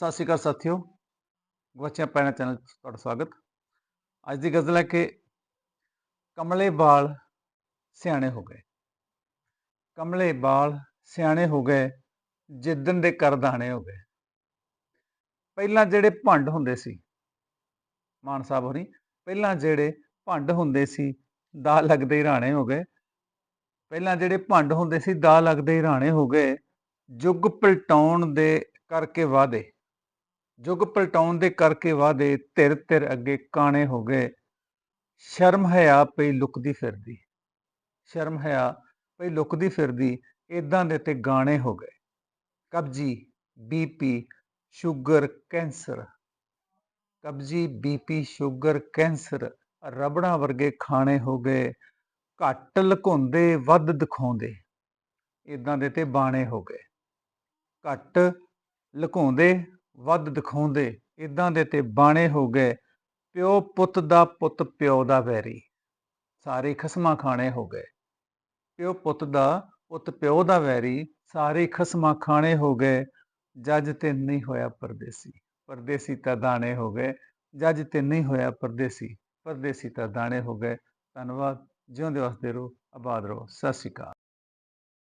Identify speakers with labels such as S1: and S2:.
S1: ਸਤਿ ਸ਼੍ਰੀ ਅਕਾਲ ਸਾਥੀਓ ਗਵਾਚਿਆ ਪੈਣਾ ਚੈਨਲ ਤੁਹਾਡਾ ਸਵਾਗਤ। ਅੱਜ ਦੀ ਗਜ਼ਲ ਹੈ ਕਿ ਕਮਲੇ ਬਾਲ ਸਿਆਣੇ ਹੋ ਗਏ। ਕਮਲੇ ਬਾਲ ਸਿਆਣੇ ਹੋ ਗਏ, ਜਿੱਦਣ ਦੇ ਕਰ ਦਾਣੇ ਹੋ ਗਏ। ਪਹਿਲਾਂ ਜਿਹੜੇ ਭੰਡ ਹੁੰਦੇ ਸੀ, ਮਾਨ ਸਾਹਿਬ ਹੋਰੀ, ਪਹਿਲਾਂ ਜਿਹੜੇ ਭੰਡ ਹੁੰਦੇ ਸੀ ਦਾ ਲੱਗਦੇ ਹੀ ਰਾਣੇ ਹੋ ਗਏ। ਪਹਿਲਾਂ ਜਿਹੜੇ ਭੰਡ ਹੁੰਦੇ ਸੀ ਦਾ ਲੱਗਦੇ ਹੀ ਰਾਣੇ ਹੋ ਗਏ। ਯੁੱਗ ਪਲਟਾਉਣ ਦੇ ਕਰਕੇ ਵਾਦੇ ਯੁੱਗ ਪਲਟਾਉਣ ਦੇ ਕਰਕੇ ਵਾਦੇ ਧਿਰ ਧਿਰ ਅੱਗੇ ਕਾਣੇ ਹੋ ਗਏ। ਸ਼ਰਮ ਹਿਆ ਪਈ ਲੁਕਦੀ ਫਿਰਦੀ। ਸ਼ਰਮ ਹਿਆ ਪਈ ਲੁਕਦੀ ਫਿਰਦੀ ਇਦਾਂ ਦੇ ਤੇ ਗਾਣੇ ਹੋ ਗਏ। ਕਬਜੀ ਬੀਪੀ ਸ਼ੂਗਰ, ਕੈਂਸਰ। ਕਬਜੀ ਬੀਪੀ ਸ਼ੂਗਰ, ਕੈਂਸਰ, ਰਬੜਾਂ ਵਰਗੇ ਖਾਣੇ ਹੋ ਗਏ। ਘੱਟ ਲੁਕਾਉਂਦੇ, ਵੱਧ ਦਿਖਾਉਂਦੇ। ਇਦਾਂ ਦੇ ਤੇ ਬਾਣੇ ਹੋ ਗਏ। ਘੱਟ ਲੁਕਾਉਂਦੇ ਵੱਧ ਦਿਖਾਉਂਦੇ ਇਦਾਂ ਦੇ ਤੇ ਬਾਣੇ ਹੋ ਗਏ, ਪਿਓ ਪੁੱਤ ਦਾ ਪੁੱਤ ਪਿਓ ਦਾ ਵੈਰੀ। ਸਾਰੇ ਖਸਮਾਂ ਖਾਣੇ ਹੋ ਗਏ। ਪਿਓ ਪੁੱਤ ਦਾ ਪੁੱਤ ਪਿਓ ਦਾ ਵੈਰੀ, ਸਾਰੇ ਖਸਮਾਂ ਖਾਣੇ ਹੋ ਗਏ। ਜੱਜ ਤੇ ਨਹੀਂ ਹੋਇਆ ਪਰਦੇਸੀ। ਪਰਦੇਸੀ ਤਾਂ ਦਾਣੇ ਹੋ ਗਏ। ਜੱਜ ਤੇ ਨਹੀਂ ਹੋਇਆ ਪਰਦੇਸੀ। ਪਰਦੇਸੀ ਤਾਂ ਦਾਣੇ ਹੋ ਗਏ। ਧੰਨਵਾਦ। ਜਿਉਂਦੇ ਵਸਦੇ ਰਹੋ, ਆਬਾਦ ਰਹੋ। ਸਤਿ ਸ਼੍ਰੀ ਅਕਾਲ।